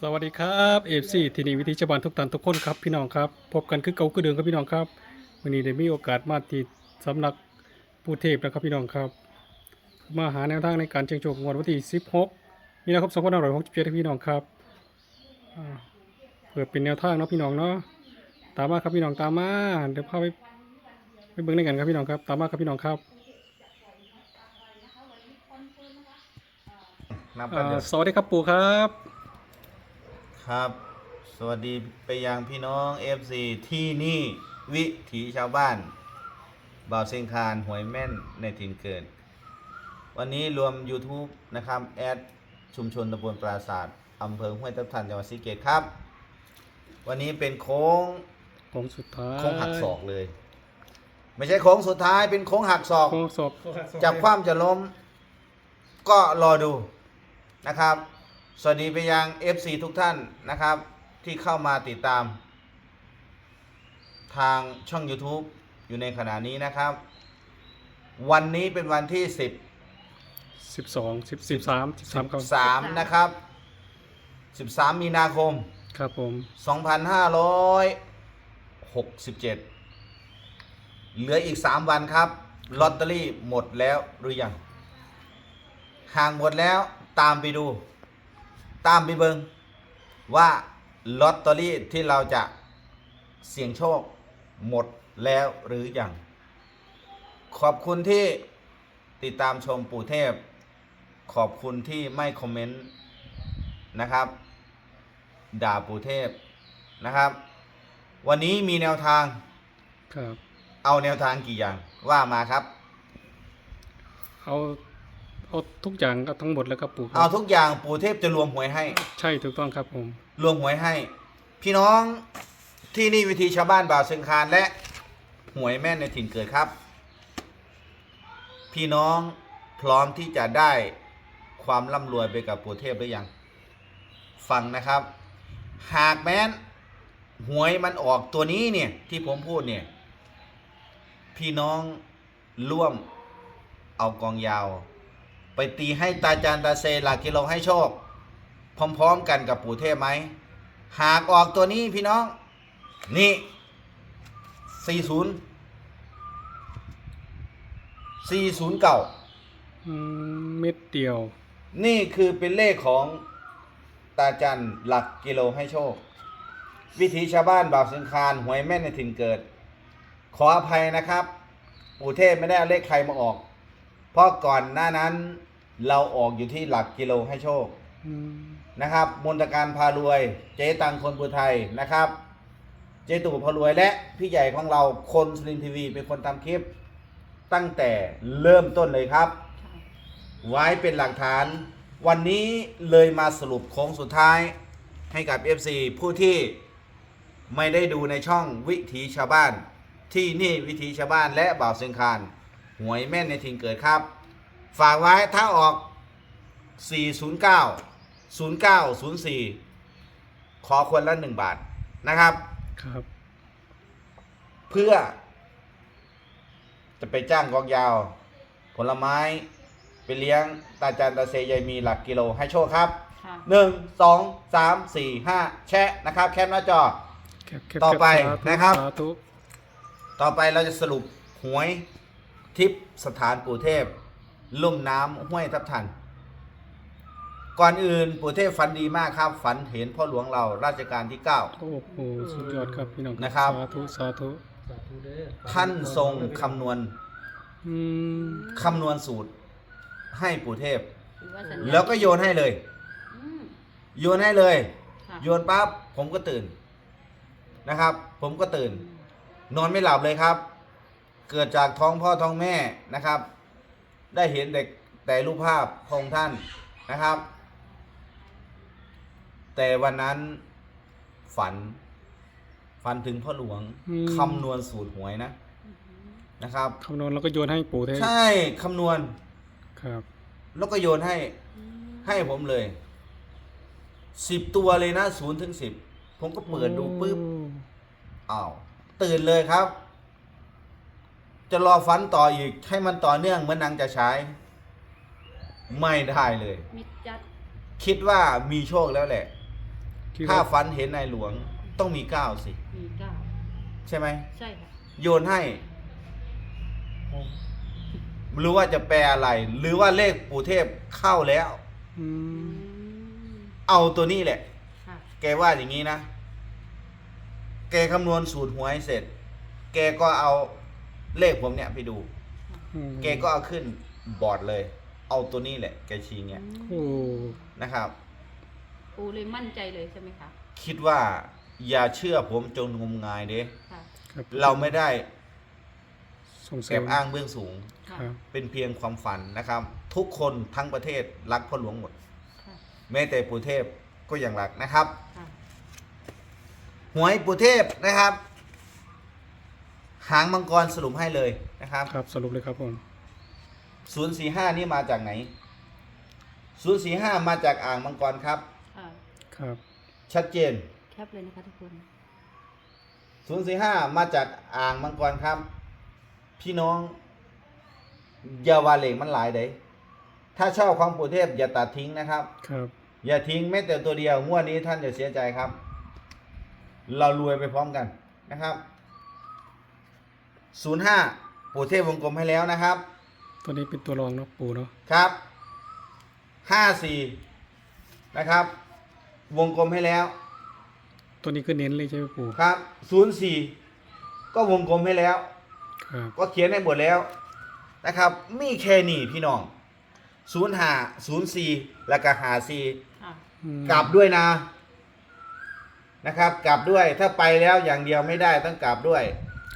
สวัสดีครับเอฟซีทีนีวิธีชาวบ้านทุกท่านทุกคนครับพี่น้องครับพบกันคือเก่าคือเดิมครับพี่น้องครับวันนี้ได้มีโอกาสมาที่สำนักปูเทพนะครับพี่น้องครับ มาหาแนวทางในการเชิงโชคงวดวันที่ 16มีนาคม2567พี่น้องครับอ่าเปิดเป็นแนวทางเนาะพี่น้องเนาะตามมาครับพี่น้องตามมาเดี๋ยวพาไปไปเบิ่งด้วยกันครับพี่น้องครับ ตามมาครับพี่น้องครับนับอ่ากันเดี๋ยวสวัสดีครับปู่ครับ ครับ สวัสดีไปยังพี่น้อง FC ที่นี่วิถีชาวบ้านบ่าวเซงคานหวยแม่นในถิ่นเกิด วันนี้รวม YouTube นะครับแอดชุมชนตำบลปราศาสตร์อำเภอห้วยทับทันจังหวัดศรีเกตครับ วันนี้เป็นโค้งของสุดท้ายโค้งหักศอกเลย ไม่ใช่โค้งสุดท้ายเป็นโค้งหักศอกโค้งศอกจับความจะล้ม ก็รอดูนะครับ สวัสดีไปยัง FC ทุกท่านนะครับ ที่เข้ามาติดตาม ทางช่อง YouTube อยู่ในขณะนี้นะครับ วันนี้เป็นวันที่10สิบสองสิบสิบสามสิบสามครับ13 นะครับ 13 มีนาคม ครับผม2567 เหลืออีก 3 วันครับลอตเตอรี่หมดแล้วหรือยังห่างหมดแล้วตามไปดู ตามไปเบิงว่าลอตเตอรี่ที่เราจะเสี่ยงโชคหมดแล้วหรือยัง ขอบคุณที่ติดตามชมปู่เทพ ขอบคุณที่ไม่คอมเมนต์นะครับ ด่าปู่เทพนะครับ วันนี้มีแนวทางครับ เอาแนวทางกี่อย่างว่ามาครับ เอา เอาทุกอย่างก็ทั้งหมดแล้วครับปู่ครับเอาทุกอย่างปู่เทพจะรวมหวยให้ ใช่ถูกต้องครับผม รวมหวยให้ พี่น้องที่นี่วิธีชาวบ้านบ่าวเชิงคานและหวยแม่นในถิ่นเกิดครับ พี่น้องพร้อมที่จะได้ความร่ำรวยไปกับปู่เทพหรือยัง ฟังนะครับ หากแม้นหวยมันออกตัวนี้เนี่ยที่ผมพูดเนี่ย พี่น้องร่วมเอากองยาว ไปตีให้ตาจานตาเซหลักกิโลให้โชค พร้อม ๆ กันกับปู่เทพไหม หากออกตัวนี้พี่น้อง นี่ 40 40เก่าอืมเม็ดเดียว นี่คือเป็นเลขของตาจันหลักกิโลให้โชค วิถีชาวบ้านบ่าวสังคารหวยแม่นในถิ่นเกิด ขออภัยนะครับ ปู่เทพไม่ได้เอาเลขใครมาออก เพราะก่อนหน้านั้นเราออกอยู่ที่หลักกิโลให้โชคอืมนะครับ มนตการพารวย เจ๊ตังคนบุไทยนะครับ เจ๊ตู่พารวยและพี่ใหญ่ของเราคนสลินทีวีเป็นคนทำคลิป ตั้งแต่เริ่มต้นเลยครับ ไว้เป็นหลักฐาน วันนี้เลยมาสรุปโค้งสุดท้ายให้กับ FC ผู้ที่ไม่ได้ดูในช่องวิถีชาวบ้าน ที่นี่วิถีชาวบ้านและบ่าวเซยงคาน หวยแม่นในถิ่นเกิดครับ ฝากไว้ถ้าออก 409 0904 ขอคนละ1บาทนะครับ ครับ เพื่อ จะไปจ้างกองยาว ผลไม้ ไปเลี้ยงตาจานตาเซยายมีหลักกิโลให้โชคครับค่ะ1 2 3 4 5แชะนะครับ แคปหน้าจอ แคบแคบต่อไปแสาธุนะครับ สาธุ ต่อไปเราจะสรุปหวย ทิพย์สถานปู่เทพ ลุ่มน้ำห้วยทับทัน ก่อนอื่นปู่เทพฝันดีมากครับ ฝันเห็นพ่อหลวงเราราชการที่ 9 โอ้โหสุดยอดครับพี่น้องนะครับ สาธุสาธุท่านทรงคำนวณอืมคำนวณสูตรให้ปู่เทพหรือว่าสัญญาณแล้วก็โยนให้เลย อืมโยนให้เลย ค่ะโยนปั๊บผมก็ตื่นนะครับ ผมก็ตื่น นอนไม่หลับเลยครับ เกิดจากท้องพ่อท้องแม่นะครับ ได้เห็นเด็กแต่รูปภาพพระองค์ท่านนะครับ แต่วันนั้นฝัน ฝันถึงพ่อหลวงคำนวณสูตรหวยนะนะครับ คำนวณแล้วก็โยนให้ปู่เทพใช่คำนวณครับ แล้วก็โยนให้อืมให้ผมเลยสิบตัวเลยนะศูนย์ถึงสิบผมก็เปิดดูปุ๊บโอ้อ้าวตื่นเลยครับ จะรอฝันต่ออีก ให้มันต่อเนื่องเหมือนหนางจะใช้ ไม่ได้เลย มิดจัดคิดว่ามีโชคแล้วแหละ คิดถ้าว่าฝันเห็นนายหลวงต้องมีเก้าสิ มีเก้าใช่ไหม ใช่ค่ะโยนให้หรือว่าจะแปลอะไร หรือว่าเลขปู่เทพเข้าแล้ว อือืมมเอาตัวนี้แหละ ค่ะแกว่าอย่างนี้นะ แกคำนวณสูตรหวยเสร็จ แกก็เอา เลขผมเนี่ยไปดู อืมแกก็เอาขึ้นบอร์ดเลย เอาตัวนี้แหละแกชี้เนี่ยโอ้นะครับ ปูเลยมั่นใจเลยใช่ไหมคะคิดว่าอย่าเชื่อผมจนงมงายเด้ค่ะครับเราไม่ได้สงสัแอยบอ้างคเบื้องสูง ค่ะรับ เป็นเพียงความฝันนะครับ ทุกคนทั้งประเทศรักพ่อหลวงหมด ค่ะแม้แต่ปู่เทพก็ยังรักนะครับ ค่ะหวยปู่เทพนะครับ หางมังกรสรุปให้เลยนะครับครับสรุปเลยครับผม045นี่มาจากไหน045มาจากอ่างมังกรครับ ค่ะครับ ชัดเจนแคปเลยนะคะทุกคน045มาจากอ่างมังกรครับ พี่น้องอย่าวาเหล็กมันหลายเด้ถ้าชอบของปู่เทพอย่าตัดทิ้งนะครับ ครับ อย่าทิ้งแม้แต่ตัวเดียวงวดนี้ท่านจะเสียใจครับ เรารวยไปพร้อมกันนะครับ 05ปู่เทพวงกลมให้แล้วนะครับ ตัวนี้เป็นตัวรองเนาะปูเนาะครับ54นะครับ วงกลมให้แล้ว ตัวนี้ก็เน้นเลยใช่ไหมปูครับ04ก็วงกลมให้แล้ว ครับก็เขียนให้หมดแล้วนะครับ มีแค่นี้พี่น้อง05 04แล้วก็54ค่ะอืมกลับด้วยนะนะครับ กลับด้วยถ้าไปแล้วอย่างเดียวไม่ได้ต้องกลับด้วย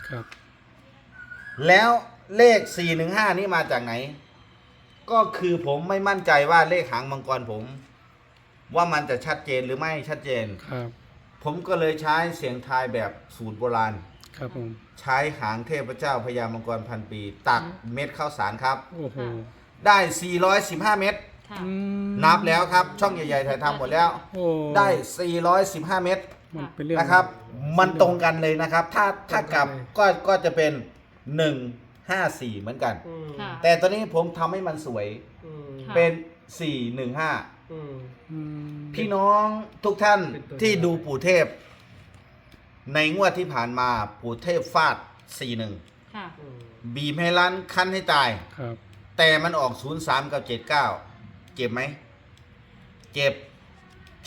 ครับ แล้วเลข 415 นี่มาจากไหน ก็คือผมไม่มั่นใจว่าเลขหางมังกรผม ว่ามันจะชัดเจนหรือไม่ชัดเจน ครับ ผมก็เลยใช้เสียงทายแบบสูตรโบราณ ครับผม ใช้หางเทพเจ้าพญามังกรพันปี ตักเม็ดข้าวสารครับ โอ้โหได้ 415 เม็ดค่ะ อืมนับแล้วครับ ช่องใหญ่ๆถ่ายทำหมดแล้ว โอ้ได้ 415 เม็ด มันเป็นเรื่อง นะครับ มันตรงกันเลยนะครับ ถ้าถ้ากลับก็ก็จะเป็น 154เหมือนกัน อืมค่ะ แต่ตอนนี้ผมทำให้มันสวยอืมค่ะ เป็น415อืม อืม พี่น้องทุกท่านเป็นตัวที่อย่างดูปู่เทพ ในงวดที่ผ่านมาปู่เทพฟาด41ค่ะ อืมบีบให้ล้านคันให้ตาย ครับ แต่มันออก 03 กับ 79 เจ็บไหม เจ็บ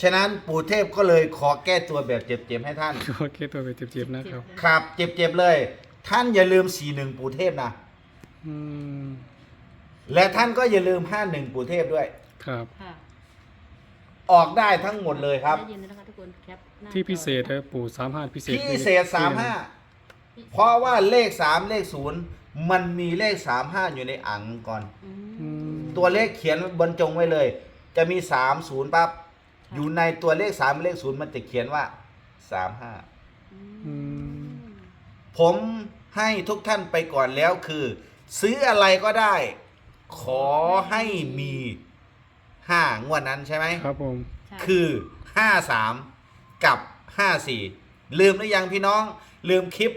ฉะนั้นปู่เทพก็เลยขอแก้ตัวแบบเจ็บๆให้ท่าน โอเคตัวไปเจ็บๆนะครับ ครับ เจ็บๆเลย ท่านอย่าลืม41ปู่เทพนะอืมและท่านก็อย่าลืม51ปู่เทพด้วย ครับ ค่ะออกได้ทั้งหมดเลยครับ ได้ยินแล้วนะคะทุกคนแคปหน้าที่จอพิเศษนะปูสามห้าพิเศษพิเศษ35เพราะว่าเลข3เลข0มันมีเลข35อยู่ในอ่างก่อน อือืมมตัวเลขเขียนบรรจงไว้เลย จะมี3 0ปั๊บค่ะอยู่ในตัวเลข3เลข0มันจะเขียนว่า35อืมผม ให้ทุกท่านไปก่อนแล้วคือ ซื้ออะไรก็ได้ ขอให้มีห้างวดนั้นใช่ไหมครับผม ใช่คือห้าสามกับห้าสี่ลืมหรือยังพี่น้อง ลืมคลิป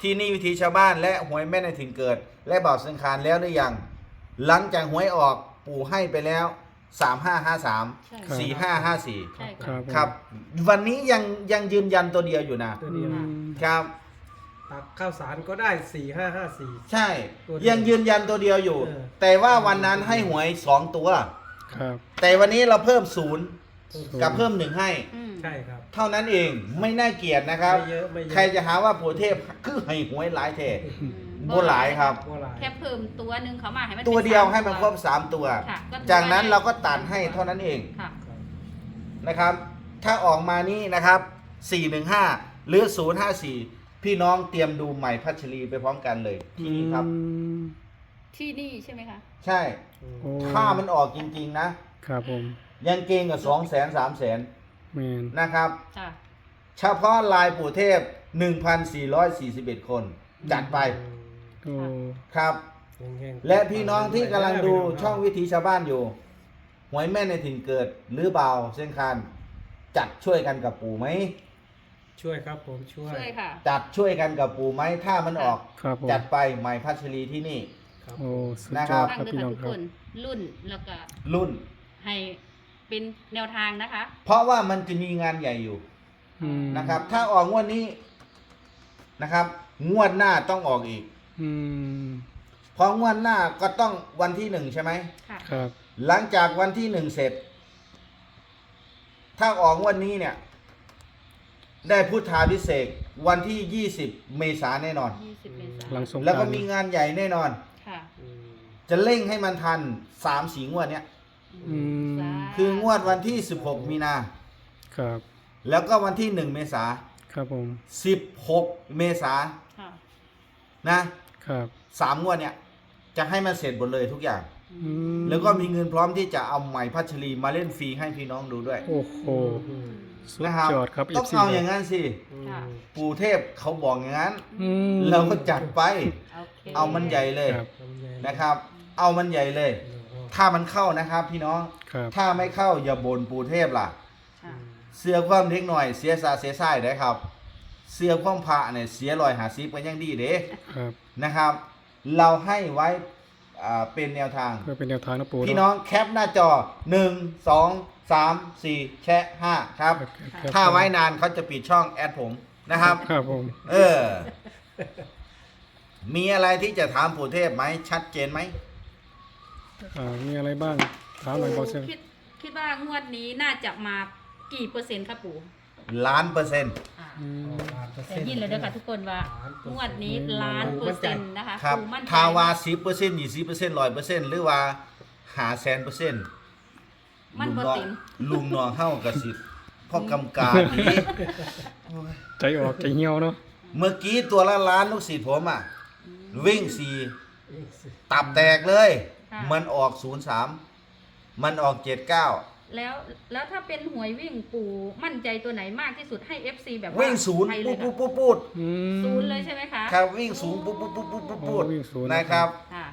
ที่นี่วิธีชาวบ้านและหวยแม่ในถิ่นเกิด และบ่าวสังคารแล้วหรือยัง หลังจากหวยออกปู่ให้ไปแล้วสามห้าห้าสามใช่สี่ห้าห้าสี่ใช่คค่ะรับผมครับ วันนี้ยังยังยืนยันตัวเดียวอยู่นะ ตัวอืเดียวมครับ ตักข้าวสารก็ได้สี่ห้าห้าสี่ ใช่ ตัวเดียวยังยืนยันตัวเดียวอยู่ เออ แต่ว่าวันนั้นให้หวยสองตัว ครับแต่วันนี้เราเพิ่มศูนย์ศูนย์กับเพิ่มหนึ่งให้ อืมใช่ครับ เท่านั้นเองไม่น่าเกลียดนะครับ ไม่เยอะไม่เยอะ ใครจะหาว่าปู่เทพคือให้หวยหลายเทอืมโบหลายครับ โบราณ แค่เพิ่มตัวหนึ่งเขามาให้มันตัวป็นเดียวสาให้มันครบสามตัว ค่ะก็ถือจากนั้นว่เราก็ตัดให้เท่านั้นเองค่ะครับนะครับ ถ้าออกมานี้นะครับ 415 หรือ 054 พี่น้องเตรียมดูใหม่พัชรีไปพร้อมกันเลยที่นี่ครับอืมที่นี่ใช่ไหมคะ ใช่อืมโอ้ถ้ามันออกจริง ๆ นะ ครับผมยังเก่งกับ2แสน3แสนแมนนะครับค่ะเฉพาะลายปู่เทพ 1,441 คน จัดไปโอ้ครับแห้งๆและพี่น้องที่กำลังดูพี่น้ช่องวิถีชาวบ้านอยู่ หวยแม่ในถิ่นเกิดหรือเบาเส้นคานจัดช่วยกันกับปู่ไหม ช่วยครับผมช่วย ช่วยค่ะ จัดช่วยกันกับปู่ไหมถ้ามันออก ครับผมจัดไปใหม่พัชรีที่นี่ ครับโอ้สุดนะยครัอบดตั้งครับด้วยพี่ค่ะน้องทุกครัคบนรุ่นแล้วก็รุ่น ให้เป็นแนวทางนะคะ เพราะว่ามันจะมีงานใหญ่อยู่อืมนะครับ ถ้าออกงวดนี้นะครับ งวดหน้าต้องออกอีกอืมเพราะงวดหน้าก็ต้องวันที่หนึ่งใช่ไหม ค่ะ ครับ หลังจากวันที่หนึ่งเสร็จ ถ้าออกงวันนี้เนี่ย ได้พุทธาพิเศษกวันที่ 20 เมษายนแน่นอน20เมษาหลังสงกรานต์แล้วก็มีงานใหญ่แน่นอน ค่ะอืม จะเร่งให้มันทันสามสีงวดเนี้ยอืม สาคืองวดวันที่ 16 มีนา ครับ แล้วก็วันที่ 1 เมษา ครับผม 16 เมษาค่ะนะ ครับ สามงวดเนี่ยจะให้มันเสร็จหมดเลยทุกอย่าง อืมแล้วก็มีเงินพร้อมที่จะเอาใหม่พัชรีมาเล่นฟรีให้พี่น้องดูด้วย โอ้โห อืม สุดนะครับยอดครับ ต้อง FC เอาอย่างนั้นสิค่ะ ปู่เทพเขาบอกอย่างนั้น อืมเราก็จัดไป โอเคเอามันใหญ่เลยครับทำไงนะครับ เอามันใหญ่เลย ถ้ามันเข้านะครับ พี่น้อง ครับ ถ้าไม่เข้าอย่าบ่นปู่เทพล่ะ ค่ะเสื้อความเล็กหน่อยเสียซาเสียไส้ได้ครับ เสื้อความพระเนี่ยเสียรอยหาซิบกันยังดีเด้ครับ นะครับ เราให้ไว้ อ่าเป็นแนวทาง เพื่อเป็นแนวทางนะปูพี่เะน้องแคปหน้าจอ1 2 3 4แชะ5ครับครับ ถ้าไว้นานเขาจะปิดช่องแอดผมนะครับ ครับผม เออ มีอะไรที่จะถามปู่เทพไหมชัดเจนไหมอ่ามีอะไรบ้างถามหน่อยบอสเซนคิดคิดว่างวดนี้น่าจะมากี่เปอร์เซ็นต์ครับปู่ ล้านเปอร์เซ็นต์ อ่าอืม แต่ยินเลยเด้อค่ะทุกคนว่างวดนี้ล้านเปอร์เซ็นต์นะคะครับปู่มั่นใจ ทาวาสิบเปอร์เซ็นต์ยี่สิบเปอร์เซ็นต์ร้อยเปอร์เซ็นต์หรือว่าหาแสนเปอร์เซ็นต์มันบ่ลุงน้องเต็ม ลุงน้องเฮ้ากระสิบพ่อกำกาดีโอ้ยใจออกใจเหี่ยวเนาะ เมื่อกี้ตัวละล้านลูกศิษย์ผมอะ วิ่งสี่ตับแตกเลย ค่ะ มันออกศูนย์สามมันออกเจ็ดเก้า แล้วแล้วถ้าเป็นหวยวิ่งปู่มั่นใจตัวไหนมากที่สุดให้ FC แบบว่าวิ่งศูนย์ไปเลปุ๊ยบค่ะปุ๊บปุ๊บปุ๊บอืม ศูนย์เลยใช่ไหมคะครับวิ่งสูงปุ๊บปุ๊บปุ๊บปุ๊บปุ๊บปุ๊บโอ้วิ่งศูนย์ นะครับ ค่ะ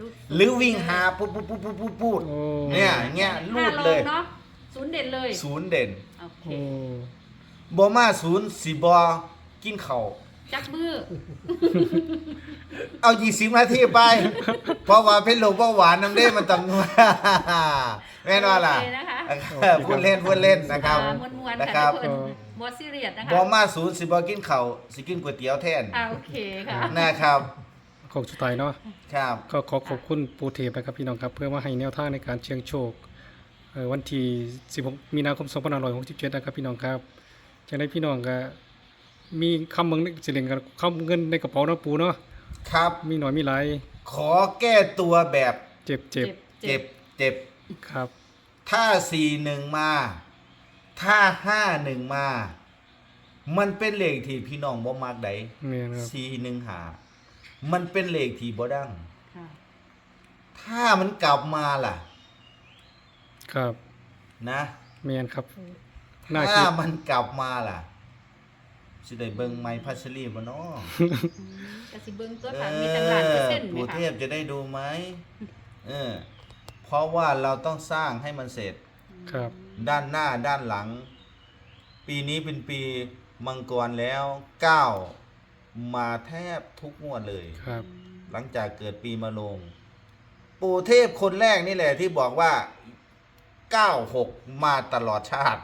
รูดหรือวิ่งหาปุ๊บปุ๊บปุ๊บปุ๊บปุ๊บปุ๊บโอ้ เนี่ยอย่างเงี้ยลูห้าดโลเลยเนาะศูนย์เด่นเลยศูนย์เด่นโอเค โอ้บอมาศูนย์สีบอกินเข่าว จักมือเอายี่สิบนาทีไป เพราะว่าเพชรโลเบาหวานน้ำเด้มันต้อง แม่นว่าล่ะโอเคนะคะพูดเล่นพูดเล่นนะครับ อ่ามวนๆนะค่ะครับทุกคนบอสซีเรียสนะคะบอมาศูนย์สิบอกินเข่าวสิกินก๋วยเตี๋ยวแทนอ่าโอเคค่ะ นะครับของสุดท้ายเนาะครับ ก็ขอขอบคุณปูเทพนะครับพี่น้องครับ เพื่อมาให้แนวทางในการเชียงโชคเอ่อวันที่16มีนาคม2567นะครับพี่น้องครับจากนั้นพี่น้องก็ มีคำเมืองสิเล่นกันคำเงินในกระเป๋าเนาะปูเนาะครับ มีหน่อยมีหลายขอแก้ตัวแบบเจ็บเจ็บเจ็บเจ็บครับ ถ้าสี่หนึ่งมา ถ้าห้าหนึ่งมา มันเป็นเลขที่พี่น้องบ่มักใดแม่นครับสี่หนึ่งหา มันเป็นเลขที่บ่ดังค่ะถ้ามันกลับมาล่ะ ครับนะแม่นครับน่าถ้าคิดมันกลับมาล่ะ สิได้เบิ่งไม้พัชรีบ่เนาะอืมกสิเบิ้งตัวค่ะมีตั้งล้านเปอร์เซ็นต์ไหมปู่คะเทพจะได้ดูไหมเออเพราะว่าเราต้องสร้างให้มันเสร็จ ครับ ด้านหน้าด้านหลัง ปีนี้เป็นปีมังกรแล้วก้าวมาแทบทุกงวดเลย ครับ หลังจากเกิดปีมะโรง ปู่เทพคนแรกนี่แหละที่บอกว่า 96 มาตลอดชาติ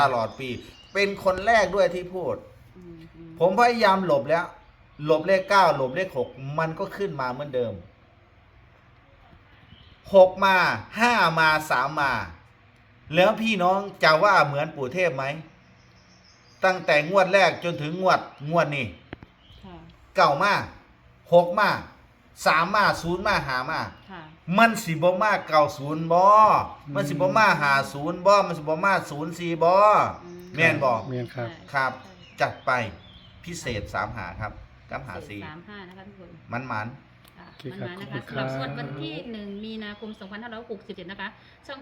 ตลอดปี เป็นคนแรกด้วยที่พูดอืมอืม ผมพยายามหลบแล้ว หลบเลข9หลบเลข6มันก็ขึ้นมาเหมือนเดิม6มา5มา3มา แล้วพี่น้องจะว่าเหมือนปู่เทพไหม ตั้งแต่งวดแรกจนถึงงวดงวดนี้ค่ะเก่ามาหกมาสามมาศูนย์มาหามาค่ะมันสิบ่มาเก่าศูนย์บ่มันสิบ่มาหาศูนย์บ่มันสิบ่มาศูนย์สี่บ่อืมแม่นบ่แม่นครับครับ จัดไปพิเศษสามหาครับกับหาสี่สามห้านะคะทุกคนมันมันค่ะโอเคมันครับมานะขอบคุณครับคะสำหรับงวดวันที่หนึ่งมีนาคม2567นะคะช่อง